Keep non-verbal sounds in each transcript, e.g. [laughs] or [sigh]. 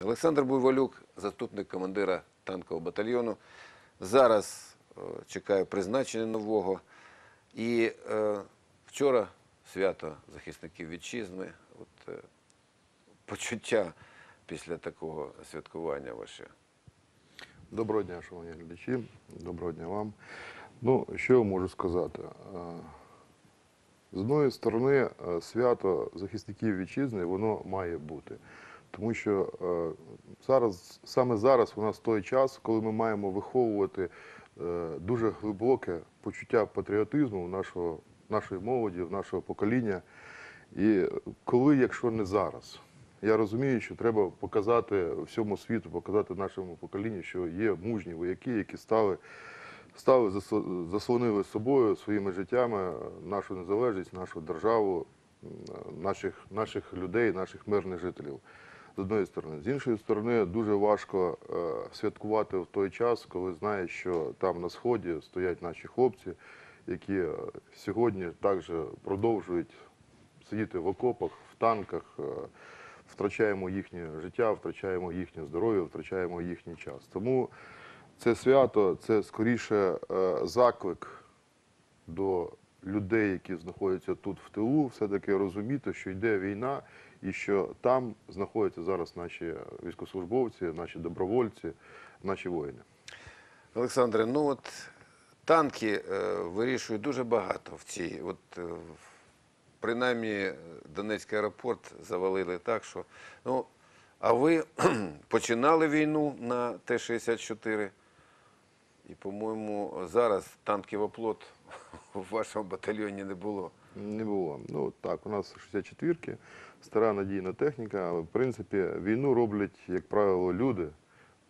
Олександр Буйволюк, заступник командира танкового батальйону. Зараз е, чекає призначення нового. І е, вчора свято захисників вітчизни. От, е, почуття після такого святкування ваше. Доброго дня, шановні глядачі. Доброго дня вам. Ну, що я можу сказати? Е, З одної сторони, е, свято захисників вітчизни воно має бути. Тому що е, зараз, саме зараз у нас той час, коли ми маємо виховувати е, дуже глибоке почуття патріотизму нашого, нашої молоді, в нашого покоління. І коли, якщо не зараз, я розумію, що треба показати всьому світу, показати нашому поколінню, що є мужні вояки, які стали, стали заслонили собою своїми життями нашу незалежність, нашу державу, наших, наших людей, наших мирних жителів. З одної сторони, з іншої сторони, дуже важко е, святкувати в той час, коли знаєш, що там на сході стоять наші хлопці, які е, сьогодні також продовжують сидіти в окопах, в танках, е, втрачаємо їхнє життя, втрачаємо їхнє здоров'я, втрачаємо їхній час. Тому це свято це скоріше заклик до людей, які знаходяться тут в тилу, все-таки розуміти, що йде війна і що там знаходяться зараз наші військовослужбовці, наші добровольці, наші воїни. Олександре, ну от танки е, вирішують дуже багато в цій. От, е, принаймні е, Донецький аеропорт завалили так, що. Ну, а ви [clears throat] починали війну на Т-64. І, по-моєму, зараз танків оплот [laughs] в вашому батальйоні не було. Не було. Ну так, у нас 64-ки, стара надійна техніка, але в принципі війну роблять, як правило, люди.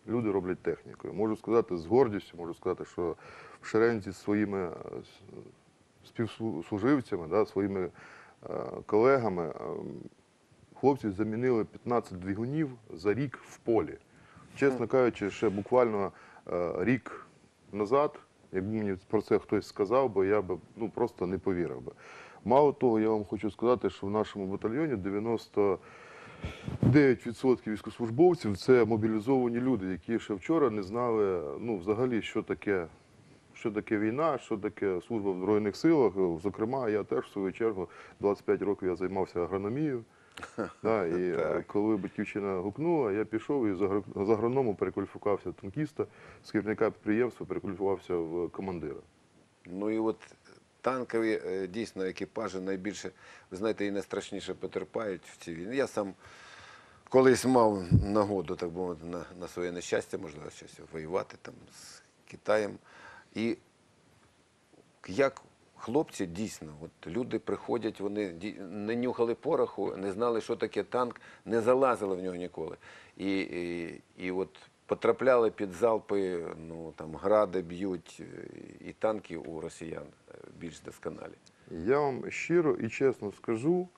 Люди роблять технікою. Можу сказати з гордістю, можу сказати, що в шерензі з своїми е, співслуживцями, да, своїми е, колегами, е, хлопці замінили 15 двигунів за рік в полі. Чесно кажучи, ще буквально рік назад, якби мені про це хтось сказав, би я би ну, просто не повірив би. Мало того, я вам хочу сказати, що в нашому батальйоні 90 9% військовослужбовців це мобілізовані люди, які ще вчора не знали ну, взагалі, що таке, що таке війна, що таке служба в Збройних силах. Зокрема, я теж в свою чергу 25 років я займався агрономією. [laughs] Да, і Так. коли батьківщина гукнула, я пішов і з агроному перекваліфікувався в танкіста, з керівника підприємства перекваліфікувався в командира. Ну і от танкові е, дійсно екіпажі найбільше, ви знаєте, і найстрашніше потерпають в цій війні. Я сам колись мав нагоду, так би мовити, на, на своє нещастя, можливо, щось воювати там з Китаєм. І як хлопці дійсно, от люди приходять, вони не нюхали пороху, не знали, що таке танк, не залазили в нього ніколи. І, і, і от потрапляли під залпи, ну там гради б'ють, е, і танки у росіян е, більш досконалі. Я вам щиро і чесно скажу,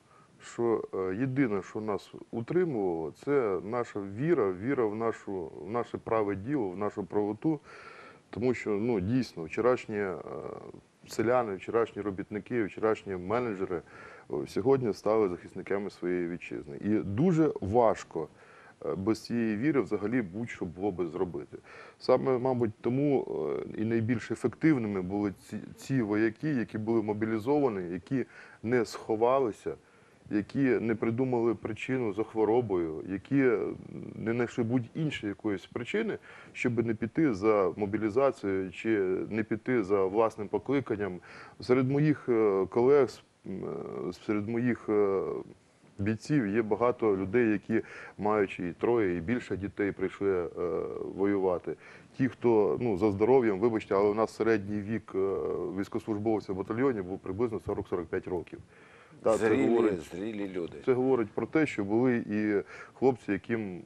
що е, єдине, що нас утримувало, це наша віра, віра в, нашу, в наше праве діло, в нашу правоту. Тому що ну, дійсно вчорашні селяни, вчорашні робітники, вчорашні менеджери сьогодні стали захисниками своєї вітчизни. І дуже важко без цієї віри взагалі будь-що було би зробити. Саме, мабуть, тому е, і найбільш ефективними були ці, ці вояки, які були мобілізовані, які не сховалися, які не придумали причину за хворобою, які е, не знайшли будь-іншої якоїсь причини, щоб не піти за мобілізацією чи не піти за власним покликанням. Серед моїх е, колег, е, серед моїх е, бійців є багато людей, які маючи і троє, і більше дітей прийшли е, воювати. Ті, хто ну за здоров'ям, вибачте, але у нас середній вік е, військовослужбовця в батальйоні був приблизно 40-45 років. Та, це говорить зрілі люди. це говорить про те, що були і хлопці, яким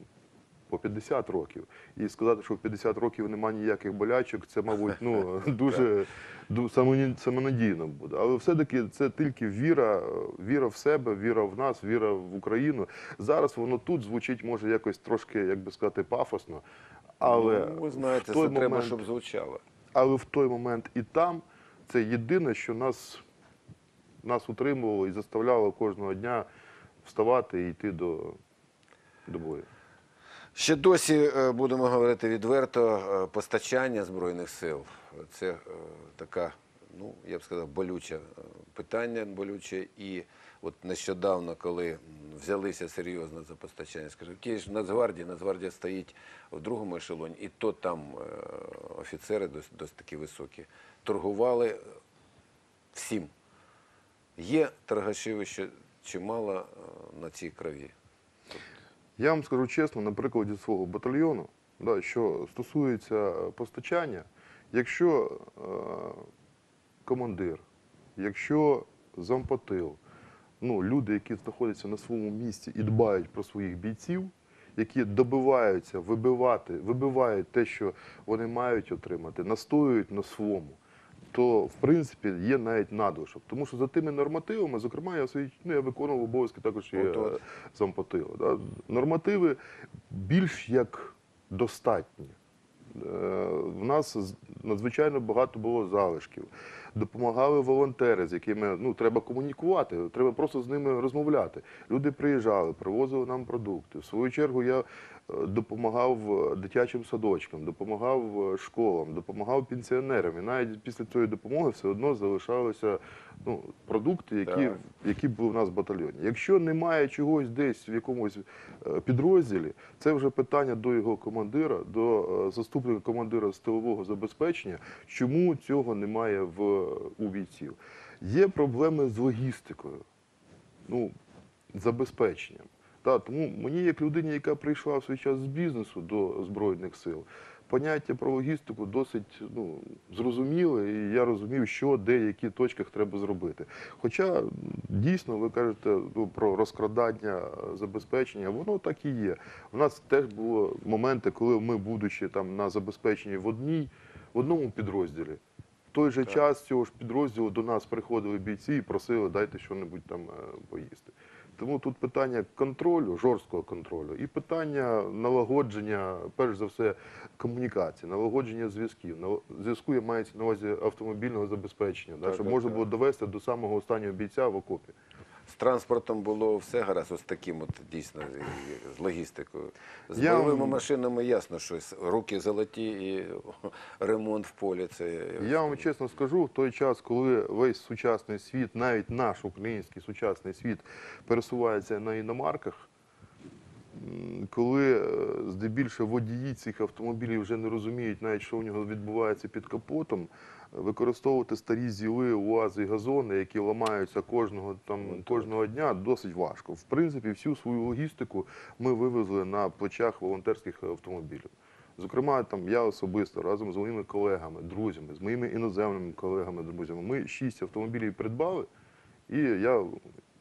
по 50 років. І сказати, що в 50 років немає ніяких болячок, це, мабуть, ну, [laughs] [laughs] дуже самонадійно буде. Але все-таки це тільки віра, віра в себе, віра в нас, віра в Україну. Зараз воно тут звучить, може, якось трошки, як би сказати, пафосно. Але ну, ви знаєте, в той це треба, щоб звучало. але в той момент і там це єдине, що нас, нас утримувало і заставляло кожного дня вставати і йти до, до бою. Ще досі е, будемо говорити відверто, е, постачання збройних сил це е, така, ну я б сказав, болюче питання, болюче. І от нещодавно, коли взялися серйозно за постачання, скажу, ж Нацгвардії, Нацгвардія стоїть в другому ешелоні, і то там офіцери досить, досить такі високі, торгували всім. Є торгашивище чимало е, на цій крові. Я вам скажу чесно, на прикладі свого батальйону, да, що стосується постачання, якщо е, командир, якщо зампотил, ну, люди, які знаходяться на своєму місці і дбають про своїх бійців, які добиваються вибивати, вибивають те, що вони мають отримати, настоюють на своєму, то в принципі є навіть надлишок. Тому що за тими нормативами, зокрема, я свої, ну, я виконував обов'язки також і зампотила. Да? Нормативи більш як достатні. Е, В нас надзвичайно багато було залишків. Допомагали волонтери, з якими ну, треба комунікувати, треба просто з ними розмовляти. Люди приїжджали, привозили нам продукти. В свою чергу я допомагав е, дитячим садочкам, допомагав е, школам, допомагав пенсіонерам. І навіть після цієї допомоги все одно залишалися ну, продукти, які, Так. які були в нас в батальйоні. Якщо немає чогось десь в якомусь е, підрозділі, це вже питання до його командира, до заступника командира стилового забезпечення, чому цього немає в у бійців. Є проблеми з логістикою, ну, забезпеченням. Та, тому мені, як людині, яка прийшла в свій час з бізнесу до Збройних сил, поняття про логістику досить ну, зрозуміле, і я розумів, що, де, які точках треба зробити. Хоча дійсно ви кажете ну, про розкрадання забезпечення, воно так і є. У нас теж було моменти, коли ми, будучи там на забезпеченні в одній, в одному підрозділі, в той же час цього ж підрозділу до нас приходили бійці і просили дайте що-небудь там е, поїсти. Тому тут питання контролю, жорсткого контролю, і питання налагодження, перш за все, комунікації, налагодження зв'язків. Зв'язку я мається на увазі автомобільного забезпечення, так, Так, щоб так, можна так. було довести до самого останнього бійця в окопі. З транспортом було все гаразд, ось таким от дійсно з логістикою. З Я бойовими машинами ясно, що руки золоті і [laughs] ремонт в полі це Я вам чесно скажу, в той час, коли весь сучасний світ, навіть наш український сучасний світ, пересувається на іномарках, м, коли е, здебільшого водії цих автомобілів вже не розуміють навіть, що у нього відбувається під капотом, використовувати старі зіли, уази і газони, які ламаються кожного там кожного дня, досить важко. В принципі, всю свою логістику ми вивезли на плечах волонтерських автомобілів. Зокрема, там я особисто разом з моїми колегами, друзями, з моїми іноземними колегами, друзями, ми шість автомобілів придбали, і я,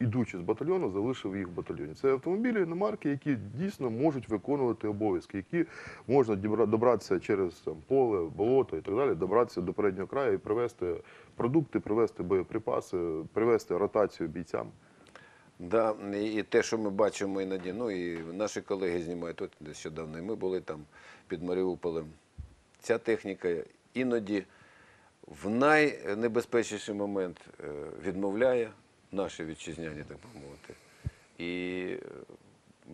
ідучи з батальйону, залишив їх в батальйоні. Це автомобілі іномарки, які дійсно можуть виконувати обов'язки, які можна добратися через там, поле, болото і так далі, добратися до переднього краю і привезти продукти, привезти боєприпаси, привезти ротацію бійцям. Да, і те, що ми бачимо іноді, ну і наші колеги знімають, от нещодавно, і ми були там під Маріуполем. Ця техніка іноді в найнебезпечніший момент е, відмовляє наші вітчизняні, так би мовити. І е,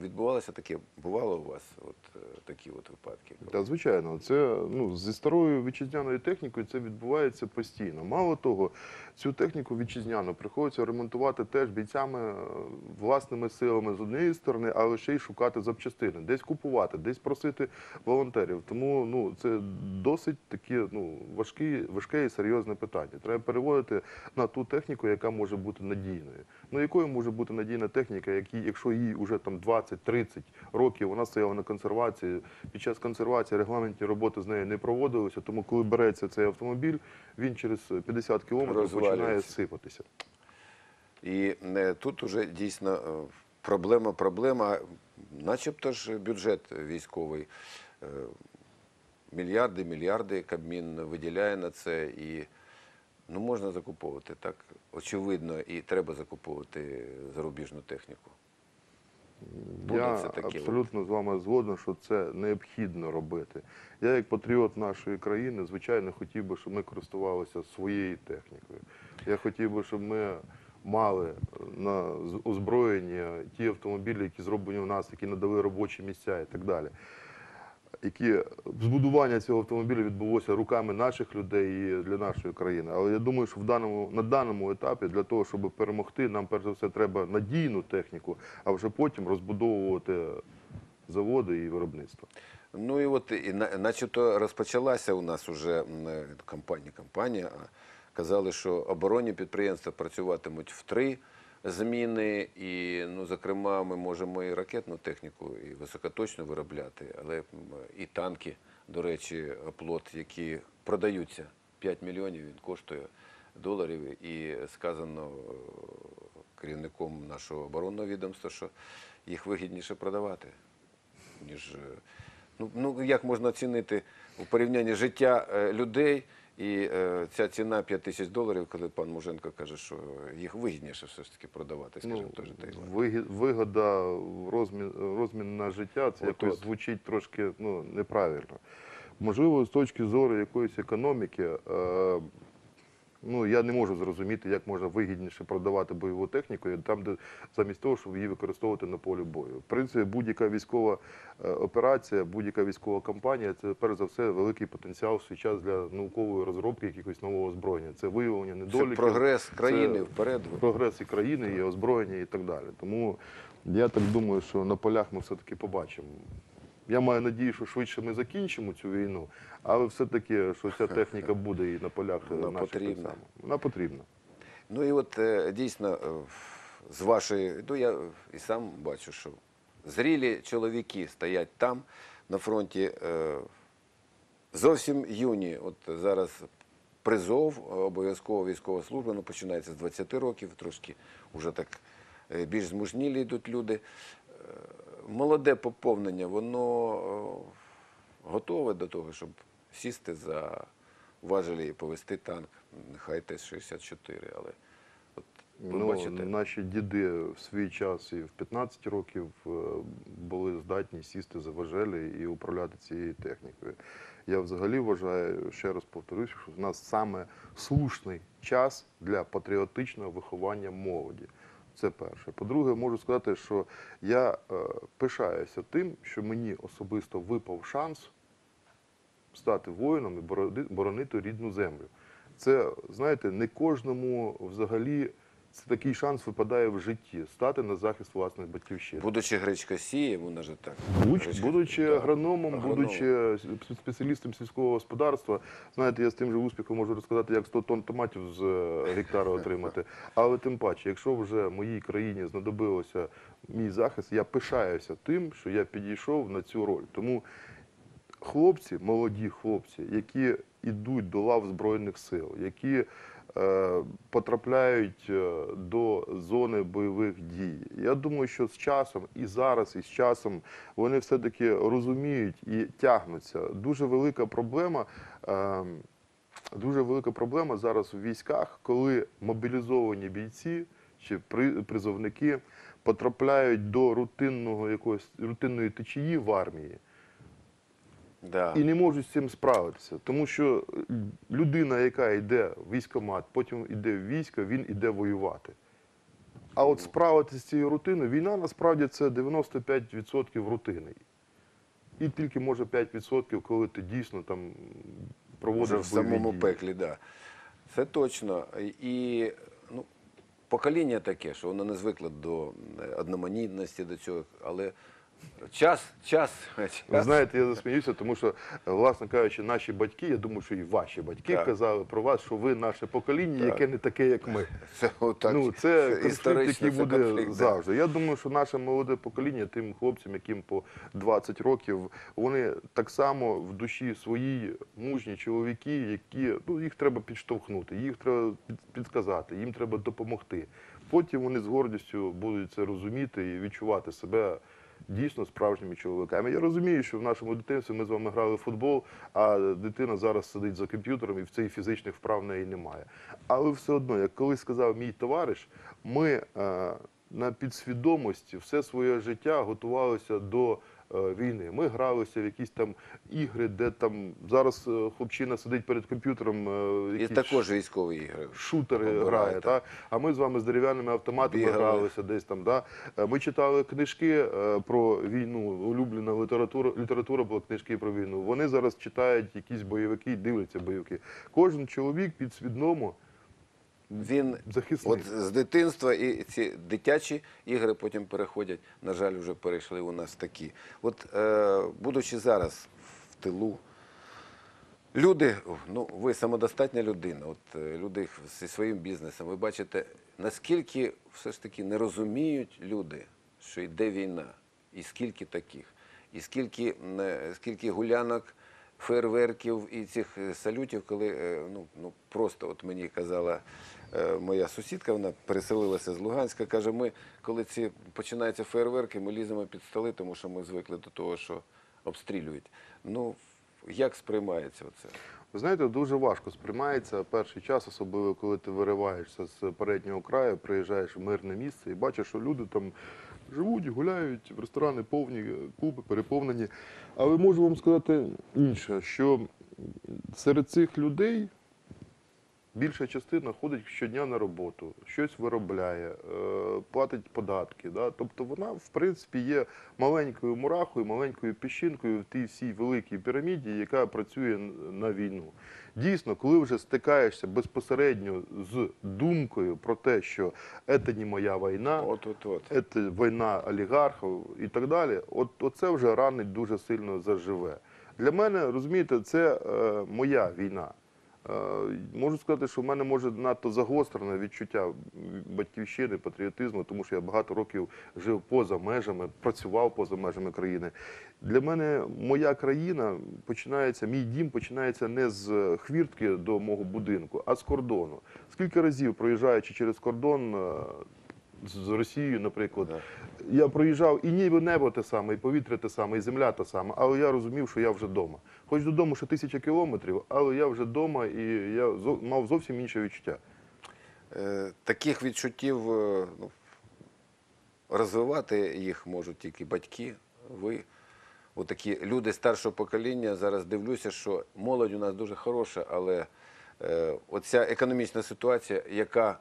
відбувалося таке, бувало у вас от е, такі от випадки. Так, звичайно, це ну зі старою вітчизняною технікою це відбувається постійно. Мало того, цю техніку вітчизняну приходиться ремонтувати теж бійцями е, власними силами з однієї сторони, але ще й шукати запчастини, десь купувати, десь просити волонтерів. Тому ну це досить таке ну важкі, важке і серйозне питання. Треба переводити на ту техніку, яка може бути надійною. Ну якою може бути надійна техніка, якщо їй вже там 20-30 років вона стояла на консервації. Під час консервації регламентні роботи з нею не проводилися, тому коли береться цей автомобіль, він через 50 кілометрів починає сипатися. І е, тут уже дійсно е, проблема, проблема, начебто ж бюджет військовий. е, Мільярди, мільярди Кабмін виділяє на це і ну, можна закуповувати так. Очевидно, і треба закуповувати зарубіжну техніку. Буде Я це таке. абсолютно з вами згоден, що це необхідно робити. Я, як патріот нашої країни, звичайно, хотів би, щоб ми користувалися своєю технікою. Я хотів би, щоб ми мали на з- озброєння ті автомобілі, які зроблені у нас, які надали робочі місця і так далі. Які збудування цього автомобіля відбулося руками наших людей і для нашої країни. Але я думаю, що в даному на даному етапі для того, щоб перемогти, нам перш за все треба надійну техніку, а вже потім розбудовувати заводи і виробництво. Ну і от і на- начебто розпочалася у нас уже м, е, кампанія, кампанія. Казали, що оборонні підприємства працюватимуть в три зміни, і, ну, зокрема, ми можемо і ракетну техніку, і високоточну виробляти, але і танки, до речі, оплот, які продаються 5 мільйонів, він коштує доларів. І сказано е, керівником нашого оборонного відомства, що їх вигідніше продавати ніж. е, Ну, ну як можна оцінити у порівнянні життя е, людей і е, ця ціна 5 тисяч доларів, коли пан Муженко каже, що їх вигідніше все ж таки продавати, скажімо, теж Таїланд. вигі- вигода розмін, розмін на життя це От-от. якось звучить трошки ну, неправильно. Можливо, з точки зору якоїсь економіки, е, ну я не можу зрозуміти, як можна вигідніше продавати бойову техніку там, де замість того, щоб її використовувати на полі бою. В принципі, будь-яка військова е, операція, будь-яка військова кампанія це перш за все великий потенціал в свій час для наукової розробки якогось нового озброєння. Це виявлення Це недоліків. прогрес країни це вперед. прогрес і країни, і озброєння, і так далі. Тому я так думаю, що на полях ми все-таки побачимо. Я маю надію, що швидше ми закінчимо цю війну, але все-таки, що ця техніка буде і на полях Вона наших так само. Вона потрібна. Ну і от е, дійсно е, з вашої, ну я і сам бачу, що зрілі чоловіки стоять там на фронті. е, Зовсім юні. От зараз призов, е, обов'язково військова служба, ну починається з 20 років, трошки вже так е, більш змужнілі йдуть люди. Е, Молоде поповнення, воно е, готове до того, щоб сісти за важелі і повести танк. Нехай Т-64, але от ви Ну, бачите, наші діди в свій час і в 15 років е, були здатні сісти за важелі і управляти цією технікою. Я взагалі вважаю, ще раз повторюсь, що в нас саме слушний час для патріотичного виховання молоді. Це перше. По-друге, можу сказати, що я е, пишаюся тим, що мені особисто випав шанс стати воїном і боронити рідну землю. Це, знаєте, не кожному взагалі це такий шанс випадає в житті стати на захист власних батьківщин. будучи гречкосієм, вона же так. Будь- Будучи агрономом, агрономом. будучи спеціалістом сільського господарства, знаєте, я з тим же успіхом можу розказати, як 100 тонн томатів з е, гектара отримати. Але тим паче, якщо вже моїй країні знадобилося мій захист, я пишаюся тим, що я підійшов на цю роль. Тому хлопці, молоді хлопці, які йдуть до лав Збройних сил, які е, потрапляють е, до зони бойових дій. Я думаю, що з часом і зараз, і з часом вони все-таки розуміють і тягнуться. Дуже велика проблема. Е, Дуже велика проблема зараз у військах, коли мобілізовані бійці чи призовники потрапляють до рутинного якогось рутинної течії в армії Да. і не можуть з цим справитися. Тому що е, людина, яка йде в військкомат, потім йде в військо, він йде воювати. А от справитися з цією рутиною, війна насправді це 95% рутини. І тільки може 5%, коли ти дійсно там проводиш Вже в самому дії. пеклі, да. Це точно. І ну, покоління таке, що воно не звикло до одноманітності, до цього, але час, час. Ви знаєте, я засміюся, тому що, е, власне кажучи, наші батьки, я думаю, що і ваші батьки Так. казали про вас, що ви наше покоління, Так. яке не таке, як ми. [laughs] Це, отак, ну, це конфлікт, який це буде конфлікт, да. завжди. Я думаю, що наше молоде покоління, тим хлопцям, яким по 20 років, вони так само в душі своїй мужні чоловіки, які ну, їх треба підштовхнути, їх треба під- підказати, їм треба допомогти. Потім вони з гордістю будуть це розуміти і відчувати себе. Дійсно справжніми чоловіками. Я розумію, що в нашому дитинстві ми з вами грали в футбол, а дитина зараз сидить за комп'ютером і в цих фізичних вправ неї немає. Але все одно, як колись сказав мій товариш, ми е, на підсвідомості все своє життя готувалися до війни. Ми гралися в якісь там ігри, де там зараз е, хлопчина сидить перед комп'ютером. е, І також військові ігри. шутери Обирає, грає, так. так? а ми з вами з дерев'яними автоматами Бігали. гралися десь там. Да? Е, Ми читали книжки е, про війну, улюблена література, література була книжки про війну. Вони зараз читають якісь бойовики, дивляться бойовики. Кожен чоловік підсвідомо Він захисник. от з дитинства і ці дитячі ігри потім переходять, на жаль, вже перейшли у нас такі. От е, будучи зараз в тилу, люди, ну ви самодостатня людина, от е, люди зі своїм бізнесом, ви бачите, наскільки все ж таки не розуміють люди, що йде війна, і скільки таких, і скільки, е, скільки гулянок фейерверків і цих е, салютів, коли е, ну, ну просто от мені казала е, моя сусідка, вона переселилася з Луганська, каже, ми, коли ці починаються фейерверки, ми ліземо під столи, тому що ми звикли до того, що обстрілюють. Ну, як сприймається оце? Ви знаєте, дуже важко сприймається перший час, особливо коли ти вириваєшся з переднього краю, приїжджаєш в мирне місце і бачиш, що люди там живуть, гуляють, в ресторани повні, клуби переповнені. Але можу вам сказати інше, що серед цих людей більша частина ходить щодня на роботу, щось виробляє, е, платить податки. Да? Тобто вона, в принципі, є маленькою мурахою, маленькою піщинкою в тій всій великій піраміді, яка працює на війну. Дійсно, коли вже стикаєшся безпосередньо з думкою про те, що це не моя війна, От, от, от. це війна олігархів і так далі, от, оце вже ранить дуже сильно заживе. Для мене, розумієте, це е, моя війна. Е, можу сказати, що в мене може надто загострене відчуття батьківщини, патріотизму, тому що я багато років жив поза межами, працював поза межами країни. Для мене моя країна починається, мій дім починається не з хвіртки до мого будинку, а з кордону. Скільки разів проїжджаючи через кордон е, з Росією, наприклад, я проїжджав і ніби небо те саме, і повітря те саме, і земля та сама, але я розумів, що я вже вдома. Хоч додому ще тисяча кілометрів, але я вже вдома і я мав зовсім інше відчуття. Е, таких відчуттів е, ну, розвивати їх можуть тільки батьки, ви. Отакі люди старшого покоління. Зараз дивлюся, що молодь у нас дуже хороша, але е, оця економічна ситуація, яка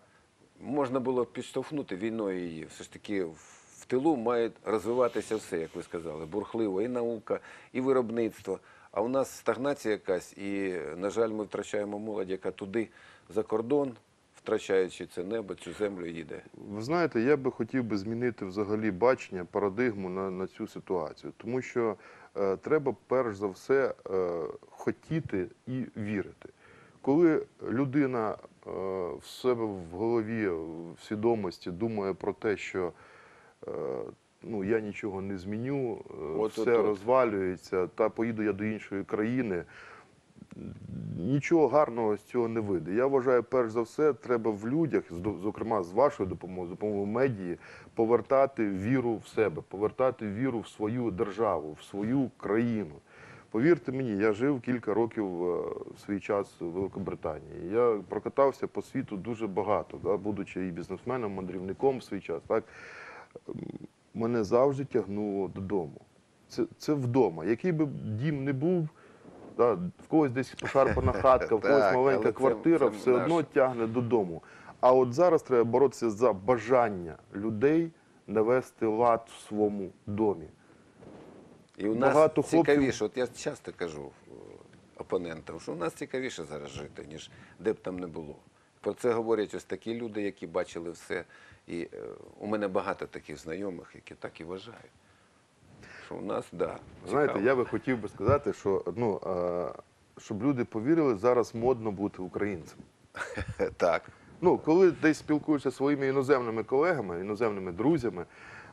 можна було підштовхнути війною її, все ж таки в тилу має розвиватися все, як ви сказали, бурхливо, і наука, і виробництво. А у нас стагнація якась, і, на жаль, ми втрачаємо молодь, яка туди за кордон, втрачаючи це небо, цю землю їде. Ви знаєте, я би хотів би змінити взагалі бачення, парадигму на, на цю ситуацію, тому що е, треба перш за все е, хотіти і вірити. Коли людина е, в себе в голові, в свідомості думає про те, що е, ну, я нічого не зміню, е, От, все от, от. розвалюється, та поїду я до іншої країни, нічого гарного з цього не вийде. Я вважаю, перш за все, треба в людях, зокрема з вашою допомогою, з допомогою медії, повертати віру в себе, повертати віру в свою державу, в свою країну. Повірте мені, я жив кілька років е, в свій час в Великобританії. Я прокатався по світу дуже багато, да, будучи і бізнесменом, мандрівником в свій час. Так мене завжди тягнуло додому. Це, це вдома. Який би дім не був, да, в когось десь пошарпана хатка, в [laughs] когось маленька квартира, все одно тягне додому. А от зараз треба боротися за бажання людей навести лад в своєму домі. І у нас Багато хлопців- цікавіше, от я часто кажу е, опонентам, що у нас цікавіше зараз жити, ніж де б там не було. Про це говорять ось такі люди, які бачили все. І е, у мене багато таких знайомих, які так і вважають. Що у нас, так. Да, Знаєте, я би хотів би сказати, що ну, е, щоб люди повірили, зараз модно бути українцем. [laughs] так. Ну, коли десь спілкуєшся зі своїми іноземними колегами, іноземними друзями,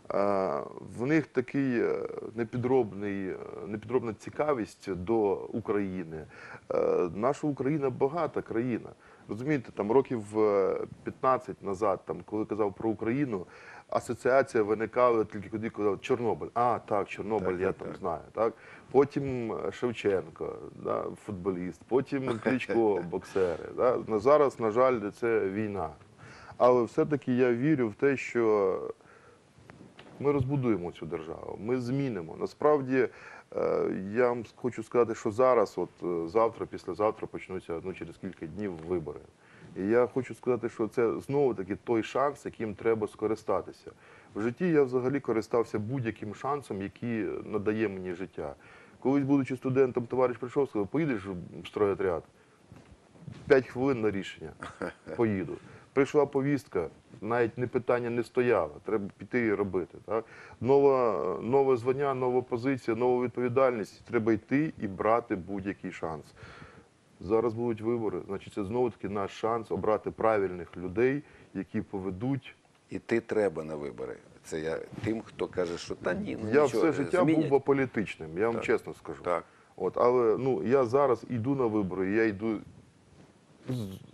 в них такий е, непідробний, е, непідробна цікавість до України. Е, Наша Україна багата країна. Розумієте, там років е, 15 назад, там, коли казав про Україну, асоціація виникала тільки коли казав Чорнобиль. А, так, Чорнобиль, Так, я так, там так. знаю. Так? Потім Шевченко, да, футболіст, потім [laughs] Кличко, боксери. Да? На зараз, на жаль, це війна. Але все-таки я вірю в те, що Ми розбудуємо цю державу, ми змінимо. Насправді, е, я вам хочу сказати, що зараз, от е, завтра, післязавтра почнуться ну, через кілька днів вибори. І я хочу сказати, що це знову таки той шанс, яким треба скористатися. В житті я взагалі користався будь-яким шансом, який надає мені життя. Колись, будучи студентом, товариш прийшов, сказав, поїдеш в стройотряд? П'ять хвилин на рішення. Поїду. Прийшла повістка, навіть не питання не стояло. Треба піти і робити. Так? Нова, нове звання, нова позиція, нова відповідальність. Треба йти і брати будь-який шанс. Зараз будуть вибори, значить, це знову таки наш шанс обрати правильних людей, які поведуть. Іти треба на вибори. Це я тим, хто каже, що та ні, ну я нічого, все життя змінять. був аполітичним, я вам Так. чесно скажу. Так. От, але ну, я зараз йду на вибори, я йду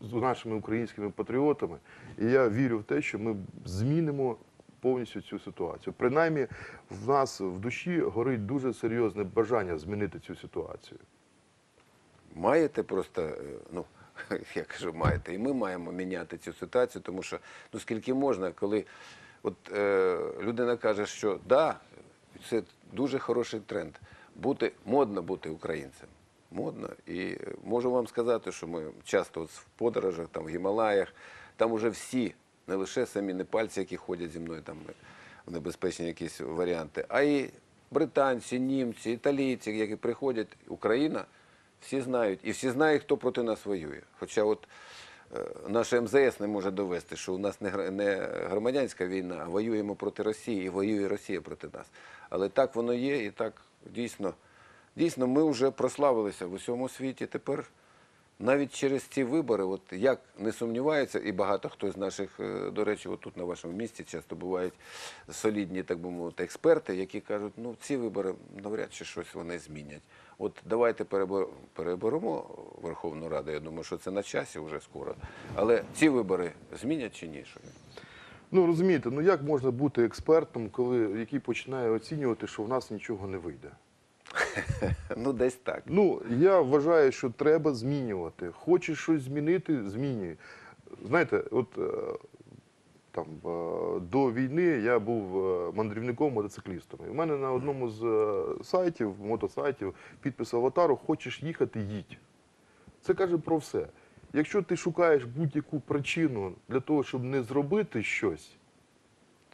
з, нашими українськими патріотами, і я вірю в те, що ми змінимо повністю цю ситуацію. Принаймні, в нас в душі горить дуже серйозне бажання змінити цю ситуацію. Маєте просто, е, ну [laughs] я кажу, маєте, і ми маємо міняти цю ситуацію, тому що ну скільки можна, коли от е, людина каже, що да, це дуже хороший тренд. Бути модно бути українцем. Модно. І можу вам сказати, що ми часто в подорожах, там в Гімалаях, там уже всі, не лише самі непальці, які ходять зі мною там в небезпечні якісь варіанти, а і британці, німці, італійці, які приходять, Україна. Всі знають, і всі знають, хто проти нас воює. Хоча от е, наше МЗС не може довести, що у нас не, не громадянська війна, а воюємо проти Росії, і воює Росія проти нас. Але так воно є, і так дійсно, дійсно ми вже прославилися в усьому світі. Тепер навіть через ці вибори, от як не сумніваються, і багато хто з наших, е, до речі, от тут на вашому місці часто бувають солідні, так би мовити, експерти, які кажуть, ну ці вибори навряд чи щось вони змінять. От давайте переберемо Верховну Раду. Я думаю, що це на часі вже скоро. Але ці вибори змінять чи ні? Ну розумієте, ну як можна бути експертом, коли який починає оцінювати, що в нас нічого не вийде? [laughs] Ну, десь так. Ну, я вважаю, що треба змінювати. Хочеш щось змінити, змінюй. Знаєте, от е, там е, до війни я був е, мандрівником мотоциклістом. І в мене на одному з сайтів, мотосайтів, підпис аватару Хочеш їхати, їдь. Це каже про все. Якщо ти шукаєш будь-яку причину для того, щоб не зробити щось,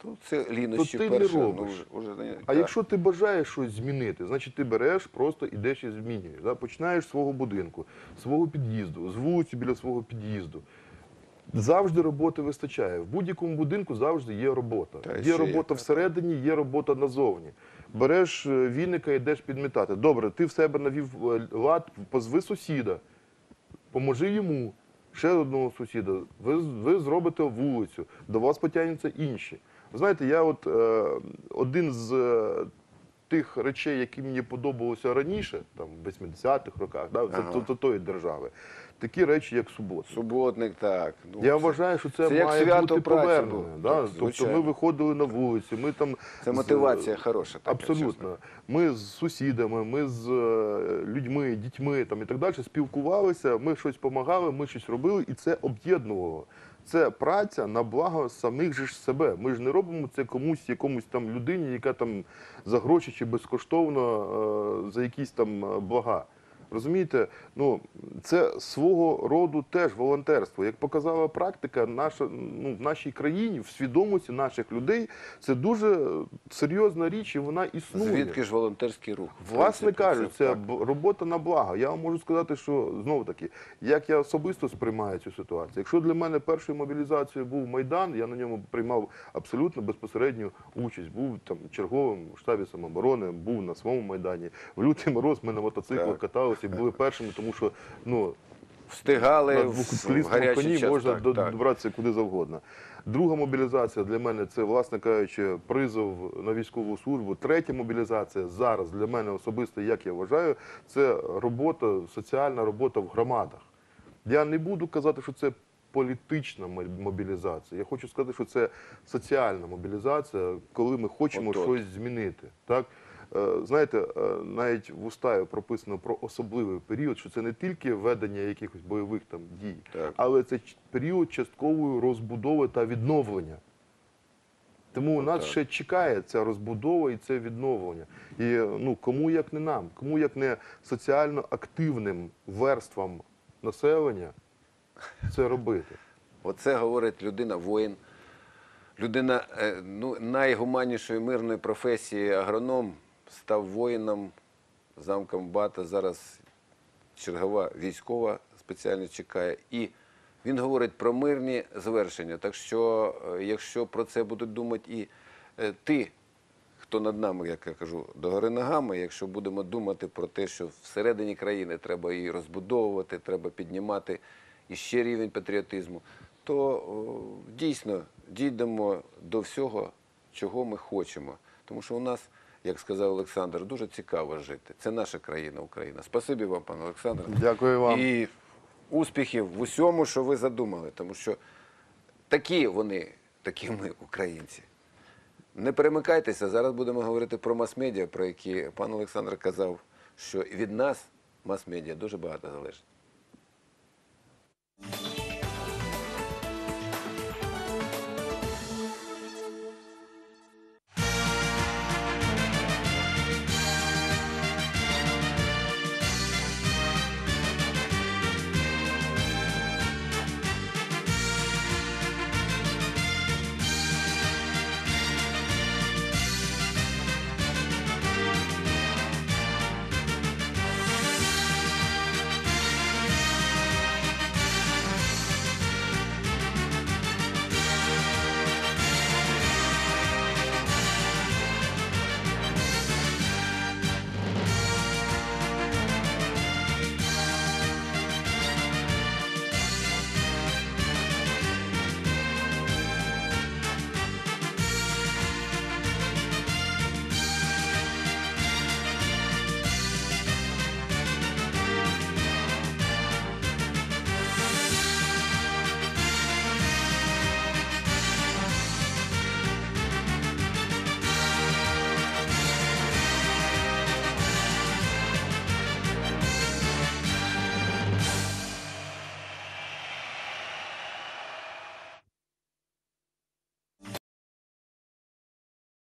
То це лінощі ти не робиш. Ну, вже, вже, не- А так. якщо ти бажаєш щось змінити, значить ти береш, просто ідеш і змінюєш. Да? Починаєш з свого будинку, з свого під'їзду, з вулиці біля свого під'їзду. Завжди роботи вистачає. В будь-якому будинку завжди є робота. Та, ще є є, робота так. всередині, є робота назовні. Береш е, віника, йдеш підмітати. Добре, ти в себе навів е, лад, позви сусіда, поможи йому, ще одного сусіда. Ви, ви зробите вулицю, до вас потягнуться інші. Ви знаєте, я от е, один з е, тих речей, які мені подобалося раніше, там в 80-х роках, да, Ага. за, за тої держави, такі речі, як субота. Суботник, так. Ну, Я це- вважаю, що це, це як має свято бути праці повернене. було. Да? Так, Тобто ми звичайно. виходили на вулицю, ми там Це з- мотивація хороша. Така, чесно. Абсолютно. Ми з сусідами, ми з е, людьми, дітьми там, і так далі спілкувалися, ми щось допомагали, ми щось робили, і це об'єднувало. Це праця на благо самих же ж себе. Ми ж не робимо це комусь, якомусь там людині, яка там за гроші чи безкоштовно е, за якісь там е, блага. Розумієте, ну це свого роду теж волонтерство. Як показала практика, наша ну в нашій країні, в свідомості наших людей, це дуже серйозна річ, і вона існує. Звідки ж волонтерський рух? Власне кажуть, це так. робота на благо. Я вам можу сказати, що знову таки, як я особисто сприймаю цю ситуацію. Якщо для мене першою мобілізацією був Майдан, я на ньому приймав абсолютно безпосередню участь. Був там черговим в штабі самооборони, був на своєму майдані. В лютий мороз ми на мотоциклах Так. Каталися були першими, тому що ну Встигали в, в гарячий коні час. можна так, до- так. добратися куди завгодно. Друга мобілізація для мене це, власне кажучи, призов на військову службу. Третя мобілізація зараз для мене особисто, як я вважаю, це робота, соціальна робота в громадах. Я не буду казати, що це політична мобілізація. Я хочу сказати, що це соціальна мобілізація, коли ми хочемо От-от. щось змінити. Так? Е, Знаєте, е, навіть в уставі прописано про особливий період, що це не тільки ведення якихось бойових там дій, Так. але це період часткової розбудови та відновлення. Тому нас так. ще чекає ця розбудова і це відновлення. І ну кому як не нам, кому як не соціально активним верствам населення це робити. Оце говорить людина воїн, людина е, ну, найгуманнішої мирної професії агроном, став воїном замком Бата. Зараз чергова військова спеціально чекає. І він говорить про мирні звершення. Так що, е, якщо про це будуть думати і е, ти, хто над нами, як я кажу, догори ногами, якщо будемо думати про те, що всередині країни треба її розбудовувати, треба піднімати іще рівень патріотизму, то дійсно дійдемо до всього, чого ми хочемо. Тому що у нас, як сказав Олександр, дуже цікаво жити. Це наша країна, Україна. Спасибі вам, пане Олександр. Дякую вам. І успіхів в усьому, що ви задумали, тому що такі вони, такі ми, українці. Не перемикайтеся, зараз будемо говорити про мас-медіа, про які пан Олександр казав, що від нас мас-медіа дуже багато залежить.